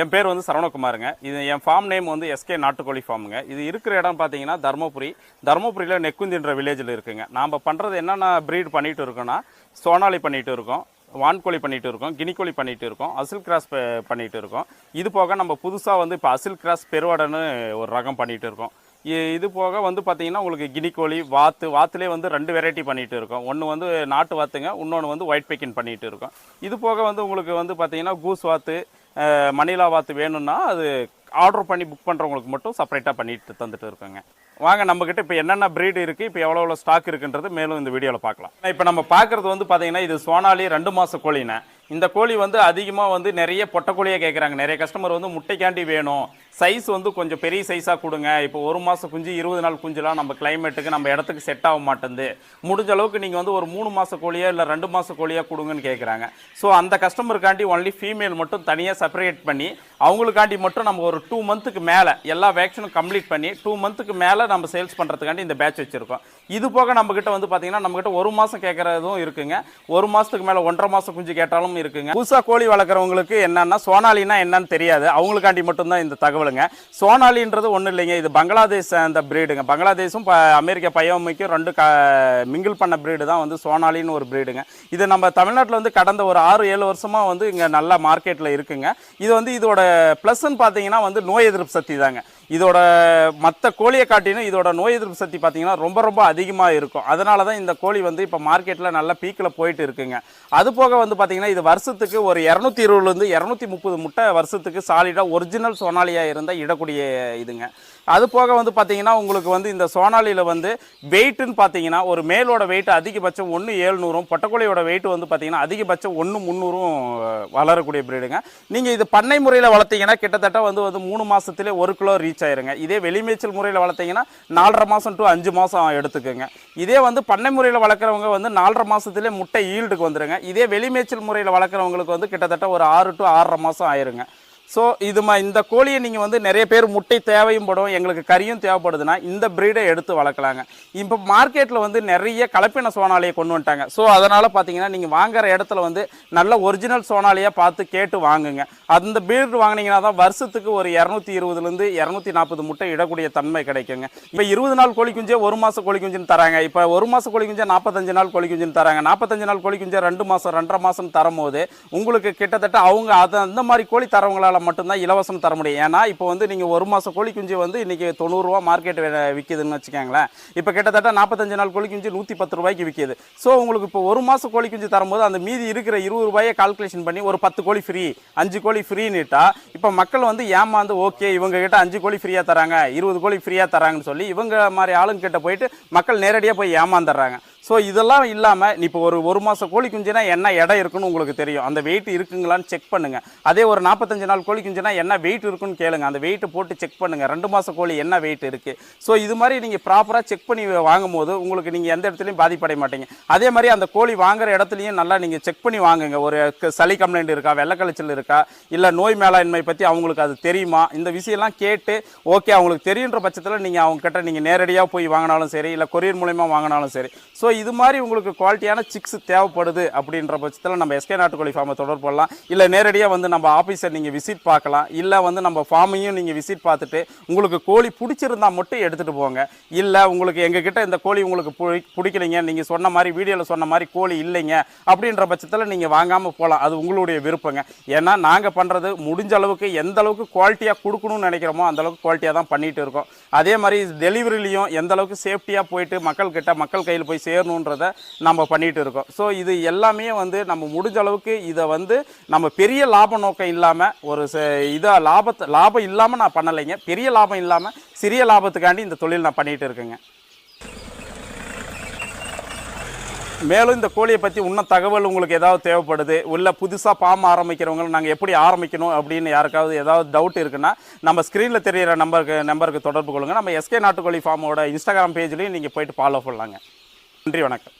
என் பேர் வந்து சரவணகுமாருங்க. இது என் ஃபார்ம் நேம் வந்து எஸ்கே நாட்டுக்கோழி ஃபார்முங்க இது இருக்கிற இடம் பார்த்தீங்கன்னா தருமபுரி. தருமபுரியில் நெக்குந்தின்ற வில்லேஜில் இருக்குங்க. நாம் பண்ணுறது என்னென்ன ப்ரீட் பண்ணிகிட்டு இருக்கோன்னா சோனாலி பண்ணிகிட்டு இருக்கோம் வான்கோழி பண்ணிகிட்டு இருக்கோம் கினிக்கோழி பண்ணிகிட்டு இருக்கோம் அசில் கிராஸ் பண்ணிகிட்டு இருக்கோம். இது போக நம்ம புதுசாக வந்து இப்போ அசில் கிராஸ் பெருவடன்னு ஒரு ரகம் பண்ணிகிட்டு இருக்கோம். இது போக வந்து பார்த்திங்கன்னா உங்களுக்கு கினிக்கோழி வாத்து வாத்துலேயே வந்து ரெண்டு வெரைட்டி பண்ணிகிட்டு இருக்கோம். ஒன்று வந்து நாட்டு வாத்துங்க இன்னொன்று வந்து ஒயிட் பெக்கின் பண்ணிகிட்டு இருக்கோம். இது போக வந்து உங்களுக்கு வந்து பார்த்திங்கன்னா கூஸ் வாத்து மணிலா வாத்து வேணும்னா அது ஆர்டர் பண்ணி புக் பண்ணுறவங்களுக்கு மட்டும் செப்பரேட்டாக பண்ணிட்டு தந்துட்டு இருக்கோங்க. வாங்க நம்மக்கிட்ட இப்போ என்னென்ன ப்ரீடு இருக்குது இப்போ எவ்வளோ எவ்வளோ ஸ்டாக் இருக்குன்றது மேலும் இந்த வீடியோவில் பார்க்கலாம். இப்போ நம்ம பார்க்குறது வந்து பார்த்தீங்கன்னா இது சோனாலி ரெண்டு மாத கோழிண்ணே இந்த கோழி வந்து அதிகமாக வந்து நிறைய பொட்டக்கோழியாக கேட்குறாங்க நிறைய கஸ்டமர் வந்து முட்டைக்காண்டி வேணும். சைஸ் வந்து கொஞ்சம் பெரிய சைஸாக கொடுங்க. இப்போ ஒரு மாதம் குஞ்சு இருபது நாள் குஞ்சுலாம் நம்ம கிளைமேட்டுக்கு நம்ம இடத்துக்கு செட் ஆக மாட்டேங்குது. முடிஞ்ச அளவுக்கு நீங்கள் வந்து ஒரு மூணு மாத கோழியா இல்லை ரெண்டு மாத கோழியா கொடுங்கன்னு கேட்குறாங்க ஸோ அந்த கஸ்டமருக்காண்டி ஒன்லி ஃபீமேல் மட்டும் தனியாக செப்பரேட் பண்ணி அவங்களுக்காண்டி மட்டும் நம்ம ஒரு டூ மந்த்துக்கு மேலே எல்லா வேக்சினும் கம்ப்ளீட் பண்ணி டூ மந்த்துக்கு மேலே நம்ம சேல்ஸ் பண்ணுறதுக்காண்டி இந்த பேட்ச் வச்சுருக்கோம். இது போக நம்மக்கிட்ட வந்து பார்த்தீங்கன்னா நம்மக்கிட்ட ஒரு மாதம் கேட்குறதும் இருக்குங்க. ஒரு மாதத்துக்கு மேலே ஒன்றரை மாதம் குஞ்சு கேட்டாலும் இருக்குங்க. புதுசாக கோழி வளர்க்குறவங்களுக்கு என்னென்னா சோனாலினா என்னன்னு தெரியாது. அவங்களுக்காண்டி மட்டும்தான் இந்த தகவலுங்க. சோனாலின்றது ஒன்றும் இல்லைங்க. இது பங்களாதேஷ் அந்த பிரீடுங்க பங்களாதேஷும் ப அமெரிக்கா ரெண்டு க மிங்கிள் பண்ண பிரீடு தான் வந்து சோனாலின்னு ஒரு பிரீடுங்க இது நம்ம தமிழ்நாட்டில் வந்து கடந்த ஒரு ஆறு ஏழு வருஷமாக வந்து இங்கே நல்லா மார்க்கெட்டில் இருக்குங்க. இது வந்து இதோட ப்ளஸ்ன்னு பார்த்தீங்கன்னா வந்து நோய் எதிர்ப்பு சக்தி தாங்க. இதோட மற்ற கோழியை காட்டிலும் இதோட நோய் எதிர்ப்பு சக்தி பார்த்தீங்கன்னா ரொம்ப ரொம்ப அதிக அதிகமாக இருக்கும். அதனால தான் இந்த கோழி வந்து இப்போ மார்க்கெட்டில் நல்ல பீக்கில் போயிட்டு இருக்குங்க. அது போக வந்து பார்த்தீங்கன்னா இது வருஷத்துக்கு ஒரு இரநூத்தி இருபதுலேருந்து இரநூத்தி முப்பது முட்டை வருஷத்துக்கு சாலிடாக ஒரிஜினல் சோனாலியாக இருந்தால் இடக்கூடிய இதுங்க. அது போக வந்து பார்த்தீங்கன்னா உங்களுக்கு வந்து இந்த சோனாலியில் வந்து வெயிட்டுன்னு பார்த்தீங்கன்னா ஒரு மேலோட வெயிட் அதிகபட்சம் ஒன்று ஏழ்நூறும் பொட்டக்கோழியோட வெயிட் வந்து பார்த்தீங்கன்னா அதிகபட்சம் ஒன்று முந்நூறும் வளரக்கூடிய பிரீடுங்க நீங்கள் இது பண்ணை முறையில் வளர்த்தீங்கன்னா கிட்டத்தட்ட வந்து வந்து மூணு மாதத்துலேயே ஒரு கிலோ ரீச் ஆயிருங்க. இதே வெளிமேய்ச்சல் முறையில் வளர்த்தீங்கன்னா நாலரை மாதம் டு அஞ்சு மாதம் எடுத்துக்கோங்க. இதே வந்து பண்ணை முறையில் வளர்க்குறவங்க வந்து நாலரை மாதத்துலேயே முட்டை ஈல்டுக்கு வந்துடுங்க இதே வெளிமேய்ச்சல் முறையில் வளர்க்குறவங்களுக்கு வந்து கிட்டத்தட்ட ஒரு ஆறு டு ஆறரை மாதம் ஆயிருங்க. ஸோ இது மா இந்த கோழியை நீங்கள் வந்து நிறைய பேர் முட்டை தேவையும் படும் எங்களுக்கு கறியும் தேவைப்படுதுன்னா இந்த ப்ரீடை எடுத்து வளர்க்கலாங்க. இப்போ மார்க்கெட்டில் வந்து நிறைய கலப்பின சோனாலியை கொண்டு வந்துட்டாங்க. ஸோ அதனால் பார்த்தீங்கன்னா நீங்கள் வாங்குற இடத்துல வந்து நல்ல ஒரிஜினல் சோனாலியாக பார்த்து கேட்டு வாங்குங்க. அந்த ப்ரீடு வாங்குனீங்கன்னா தான் வருஷத்துக்கு ஒரு இரநூத்தி இருபதுலேருந்து இரநூத்தி நாற்பது முட்டை இடக்கூடிய தன்மை கிடைக்குங்க. இப்போ இருபது நாள் கோழி குஞ்சே ஒரு மாதம் கோழி குஞ்சுன்னு தராங்க. இப்போ ஒரு மாதம் கோழி குஞ்சே நாற்பத்தஞ்சு நாள் கோழி குஞ்சுன்னு தராங்க. நாற்பத்தஞ்சு நாள் கோழி குஞ்சே ரெண்டு மாதம் ரெண்டரை மாதம் தரும்போது உங்களுக்கு கிட்டத்தட்ட அவங்க அதை அந்த மாதிரி கோழி தரவங்களால் மட்டும்தான் இலவசம் தர முடியும். ஏன்னா இப்போ வந்து நீங்கள் ஒரு மாதம் கோழி குஞ்சு வந்து இன்றைக்கி தொண்ணூறுரூவா மார்க்கெட் விற்கிதுன்னு வச்சுக்கோங்களேன். இப்போ கிட்டத்தட்ட நாற்பத்தஞ்சு நாள் கோழி குஞ்சு நூற்றி பத்து ரூபாய்க்கு விற்கிது ஸோ உங்களுக்கு இப்போ ஒரு மாதம் கோழி குஞ்சு தரும்போது அந்த மீதி இருக்கிற இருபது ரூபாயை கால்குலேஷன் பண்ணி ஒரு பத்து கோழி ஃப்ரீ அஞ்சு கோழி ஃப்ரீன்னுட்டா இப்போ மக்கள் வந்து ஏமாந்து ஓகே இவங்க கிட்ட அஞ்சு கோழி ஃப்ரீயாக தராங்க இருபது கோழி ஃப்ரீயாக தராங்கன்னு சொல்லி இவங்க மாதிரி ஆளுங்க கிட்ட போயிட்டு மக்கள் நேரடியாக போய் ஏமாந்துடுறாங்க. ஸோ இதெல்லாம் இல்லாமல் இப்போ ஒரு ஒரு மாதம் கோழி குஞ்சுனா என்ன எடை இருக்குன்னு உங்களுக்கு தெரியும். அந்த வெயிட் இருக்குங்களான்னு செக் பண்ணுங்கள் அதே ஒரு நாற்பத்தஞ்சு நாள் கோழி குஞ்சுனா என்ன வெயிட் இருக்குன்னு கேளுங்க. அந்த வெயிட்டு போட்டு செக் பண்ணுங்கள் ரெண்டு மாதம் கோழி என்ன வெயிட் இருக்குது ஸோ இது மாதிரி நீங்கள் ப்ராப்பராக செக் பண்ணி வாங்கும் போது உங்களுக்கு நீங்கள் எந்த இடத்துலையும் பாதிப்படைய மாட்டீங்க. அதே மாதிரி அந்த கோழி வாங்குற இடத்துலையும் நல்லா நீங்கள் செக் பண்ணி வாங்குங்க. ஒரு சளி கம்ப்ளைண்ட் இருக்கா வெள்ளக்கழிச்சல் இருக்கா இல்லை நோய் மேலாண்மை பற்றி அவங்களுக்கு அது தெரியுமா? இந்த விஷயம்லாம் கேட்டு ஓகே அவங்களுக்கு தெரியுன்ற பட்சத்தில் நீங்கள் அவங்க கிட்ட நீங்கள் நேரடியாக போய் வாங்கினாலும் சரி இல்லை கொரியர் மூலயமா வாங்கினாலும் சரி. ஸோ இது மாதிரி உங்களுக்கு குவாலிட்டியான சிக்ஸ் தேவைப்படுது அப்படின்ற பட்சத்தில் நம்ம எஸ்கே நாட்டுக்கோழி ஃபார்மை தொடர்பு பண்ணலாம் இல்லை நேரடியாக வந்து நம்ம ஆஃபீஸை நீங்கள் விசிட் பார்க்கலாம். இல்லை வந்து நம்ம ஃபார்மையும் நீங்கள் விசிட் பார்த்துட்டு உங்களுக்கு கோழி பிடிச்சிருந்தா மட்டும் எடுத்துகிட்டு போங்க. இல்லை உங்களுக்கு எங்ககிட்ட இந்த கோழி உங்களுக்கு பிடி- பிடிக்கலைங்க நீங்கள் சொன்ன மாதிரி வீடியோவில் சொன்ன மாதிரி கோழி இல்லைங்க அப்படின்ற பட்சத்தில் நீங்கள் வாங்காமல் போகலாம் அது உங்களுடைய விருப்பங்க. ஏன்னா நாங்கள் பண்ணுறது முடிஞ்ச அளவுக்கு எந்த அளவுக்கு குவாலிட்டியாக கொடுக்கணும்னு நினைக்கிறோமோ அந்த அளவுக்கு குவாலிட்டியாக தான் பண்ணிட்டு இருக்கோம். அதே மாதிரி டெலிவரிலையும் எந்த அளவுக்கு சேஃப்டியாக போயிட்டு மக்கள்கிட்ட மக்கள் கையில் போய் சேரணுன்றத நம்ம பண்ணிகிட்டு இருக்கோம். ஸோ இது எல்லாமே வந்து நம்ம முடிஞ்ச அளவுக்கு இதை வந்து நம்ம பெரிய லாப நோக்கம் இல்லாமல் ஒரு இதாக லாபத்தை லாபம் இல்லாமல் நான் பண்ணலைங்க. பெரிய லாபம் இல்லாமல் சிறிய லாபத்துக்காண்டி இந்த தொழில் நான் பண்ணிகிட்டு இருக்கேங்க. மேலும் இந்த கோழியை பற்றி இன்னும் தகவல் உங்களுக்கு ஏதாவது தேவைப்படுது உள்ள புதுசாக பாம் ஆரம்பிக்கிறவங்க நாங்கள் எப்படி ஆரம்பிக்கணும் அப்படின்னு யாருக்காவது ஏதாவது டவுட் இருக்குன்னா நம்ம ஸ்க்ரீனில் தெரியிற நம்பருக்கு நம்பருக்கு தொடர்பு கொள்ளுங்க. நம்ம எஸ்கே நாட்டுக்கோழி ஃபார்மோட இன்ஸ்டாகிராம் பேஜ்லேயும் நீங்கள் போயிட்டு ஃபாலோ பண்ணலாங்க. நன்றி வணக்கம்.